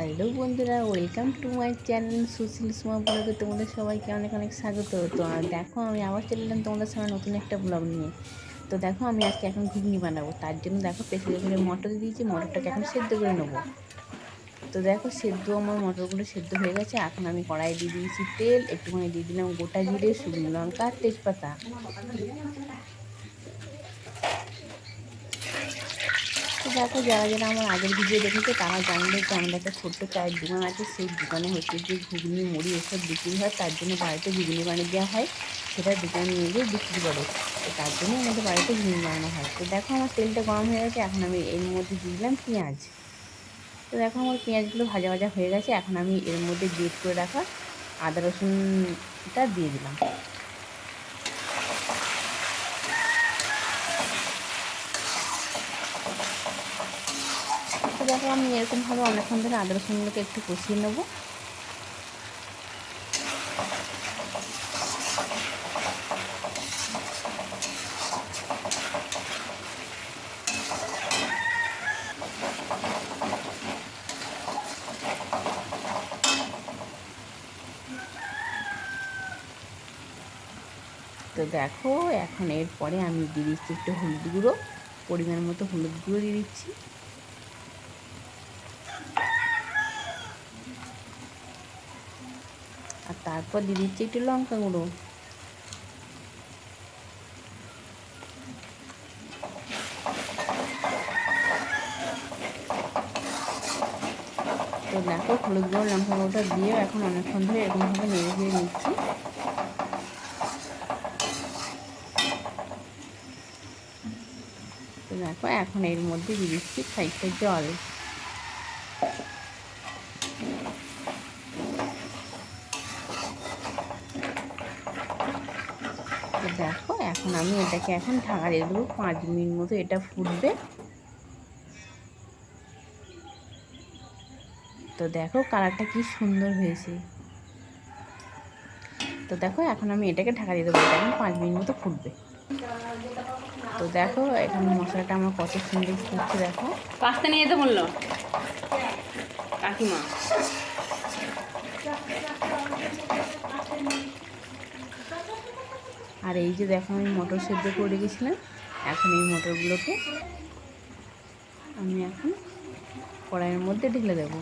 Hello বন্ধুরা, welcome to my channel Sushil Suma ব্লগে তোমাদের সবাইকে অনেক অনেক স্বাগত। তো দেখো, আমি আবার চলে এলাম তোমাদের সামনে নতুন একটা ব্লগ নিয়ে। তো দেখো, আমি আজকে এখন ঘুগনি বানাবো। তার জন্য দেখো প্রেসারে করে মটর দিয়েছি, মটরটাকে এখন সেদ্ধ করে নেব। তো দেখো, সেদ্ধ আমার মটরগুলো সেদ্ধ হয়ে গেছে। এখন আমি কড়াই দিয়ে দিয়েছি তেল, একটুখানি দিয়ে দিলাম গোটা জিরে, শুকনো লঙ্কা তেজপাতা। দেখো যারা যারা আমার আগের ভিডিও দেখেছে, তারা জানবে যে আমাদের একটা ছোট্ট চায়ের দোকান আছে। সেই দোকানে হচ্ছে যে ঘুগনি, মুড়ি এসব বিক্রি হয়, তার জন্য বাড়িতে ঘুগনি বানিয়ে দেওয়া হয়। সেটা দোকানে নিয়ে গিয়ে বিক্রি করে। তো তার জন্য আমাদের বাড়িতে ঘুগনি বানানো হয়। তো দেখো আমার তেলটা গরম হয়ে গেছে, এখন আমি এর মধ্যে দিয়ে দিলাম পেঁয়াজ। তো দেখো আমার পেঁয়াজগুলো ভাজা ভাজা হয়ে গেছে, এখন আমি এর মধ্যে গ্রেট করে রাখা আদা রসুনটা দিয়ে দিলাম। দেখো আমি এরকমভাবে অনেকক্ষণ ধরে আদা রসুনগুলোকে একটু কষিয়ে নেব। তো দেখো, এখন এরপরে আমি দিয়ে দিচ্ছি একটু হলুদ গুঁড়ো, পরিমাণ মতো হলুদ গুঁড়ো দিয়ে দিচ্ছি। আর তারপর দিয়ে দিচ্ছি একটু লঙ্কা গুঁড়ো। তো দেখো, হলুদ গুঁড়ো, লঙ্কা গুঁড়োটা দিয়ে এখন অনেকক্ষণ ধরে এরকমভাবে নেড়ে দিয়ে নিচ্ছি। তো দেখো, এখন এর মধ্যে দিয়ে দিচ্ছি খাইতে জল। দেখো, এখন আমি এটাকে এখন ঢাকা দিয়ে দেবো, পাঁচ মিনিট মতো এটা ফুটবে। তো দেখো কালারটা কি সুন্দর হয়েছে। তো দেখো, এখন আমি এটাকে ঢাকা দিয়ে দেবো, এটা এখন পাঁচ মিনিট মতো ফুটবে। তো দেখো, এখন মশলাটা আমার কত সুন্দর ফুটছে, দেখো। পাস্তা নিয়ে যেতে বলল? কাকিমা। আর এই যে দেখো আমি মটর সেদ্ধ করে রেখেছিলাম। এখন এই মটরগুলোকে আমি এখন কড়াইয়ের মধ্যে ঢেলে দেবো।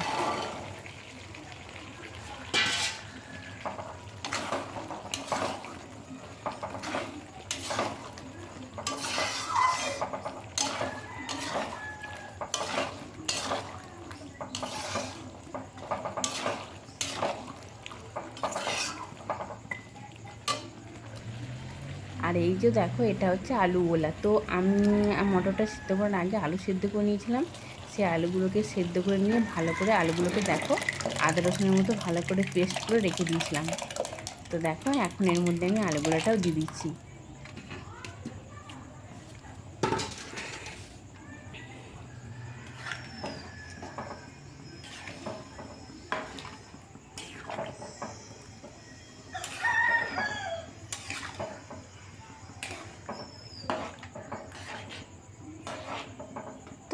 আর এই যে দেখো, এটা হচ্ছে আলু গোলা তো আমি মটরটা সিদ্ধ করার আগে আলু সিদ্ধ করে নিয়েছিলাম। সে আলুগুলোকে সেদ্ধ করে নিয়ে ভালো করে আলুগুলোকে দেখো, আদা রসুনের মতো ভালো করে পেস্ট করে রেখে দিয়েছিলাম। তো দেখো, এখন এর মধ্যে আমি আলুগুলাটাও দিয়ে দিচ্ছি।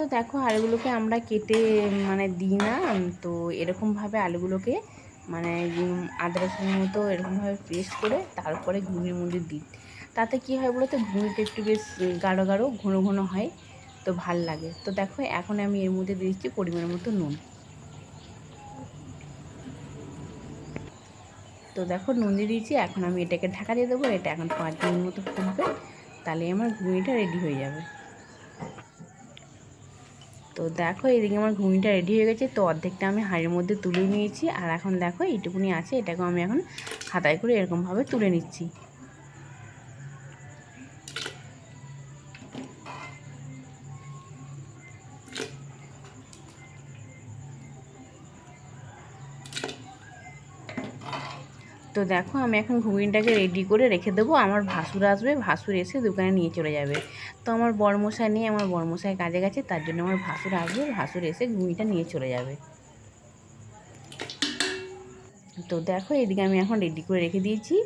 তো দেখো আলুগুলোকে আমরা কেটে মানে দিই না, তো এরকমভাবে আলুগুলোকে মানে উম আদা রসুনের মতো এরকমভাবে পেস্ট করে তারপরে ঘুগনির মধ্যে দিই। তাতে কী হয় বলো তো ঘুগনিটা একটু বেশ গাঢ় গাঢ়, ঘন ঘন হয়, তো ভালো লাগে। তো দেখো এখন আমি এর মধ্যে দিচ্ছি পরিমাণ মতো নুন। তো দেখো নুন দিয়ে দিয়েছি, এখন আমি এটাকে ঢাকা দিয়ে দেবো, এটা এখন পাঁচ মিনিট মতো ফুটবে, তাহলে আমার ঘুগনিটা রেডি হয়ে যাবে। তো দেখো, এদিকে আমার ঘুগনিটা রেডি হয়ে গেছে। তো অর্ধেকটা আমি হাঁড়ির মধ্যে তুলে নিয়েছি। আর এখন দেখো, এইটুকুনি আছে, এটাকেও আমি এখন হাতায় করে এরকমভাবে তুলে নিচ্ছি। তো দেখো আমি এখন ঘুগনিটাকে রেডি করে রেখে দেবো। আমার ভাসুর আসবে, ভাসুর এসে দোকানে নিয়ে চলে যাবে। তো আমার বরমশাই নিয়ে আমার বরমশাই কাজে গেছে, তার জন্য আমার ভাসুর আসবে, ভাসুর এসে ঘুগনিটা নিয়ে চলে যাবে। তো দেখো এদিকে আমি এখন রেডি করে রেখে দিয়েছি।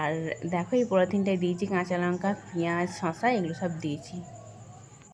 আর দেখো এই পলিথিনটায় দিয়েছি কাঁচা লঙ্কা, পেঁয়াজ শশা এগুলো সব দিয়েছি।